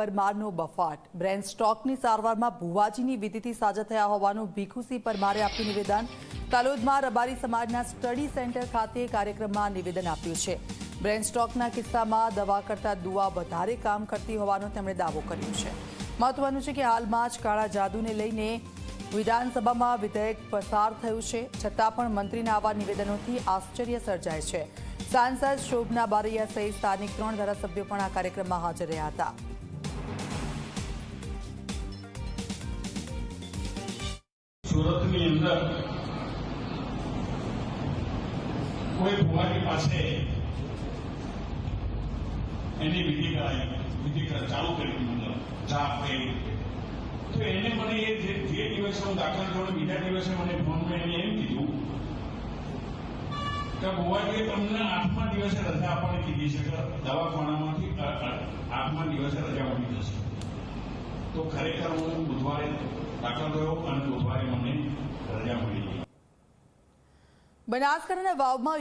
પરમારનો બફાટ. Brain સ્ટ્રોકની સારવારમાં ભુવાજીની વિધિથી સાજા થયા હોવાનું ભીખુસિંહ પરમારે આપ્યું નિવેદન. તલોદમાં રબારી સમાજના સ્ટડી સેન્ટર ખાતે કાર્યક્રમમાં નિવેદન આપ્યું છે. બ્રેન સ્ટ્રોકના કિસ્સામાં દવા કરતાં દુઆ વધારે કામ કરતી હોવાનો તેમણે દાવો કર્યો છે. મહત્વનું છે કે હાલમાં જ કાળા જાદુને લઈને વિધાનસભામાં વિધેયક પસાર થયું છે. છતાં પણ મંત્રીના આવા નિવેદનોથી આશ્ચર્ય સર્જાય છે. સાંસદ શોભના બારૈયા સહિત સ્થાનિક ત્રણ ધારાસભ્યો પણ આ કાર્યક્રમમાં હાજર રહ્યા હતા. સુરતની અંદર કોઈ ભુવાની પાસે એની વિધિ કરાવી વિધિ ચાલુ કરી મતલબ જાપ કરી તો એને મને એ જે દિવસે હું દાખલ થયો બીજા દિવસે મને ફોનમાં એને એમ કીધું કે ભુવાજીએ તમને આઠમા દિવસે રજા આપવાની કીધી છે કે દવાખાનામાંથી આઠમા દિવસે રજા મળી જશે. તો ખરેખર હું બુધવારે દાખલ થયો અને મળી બનાસકાંઠાના વાવમાં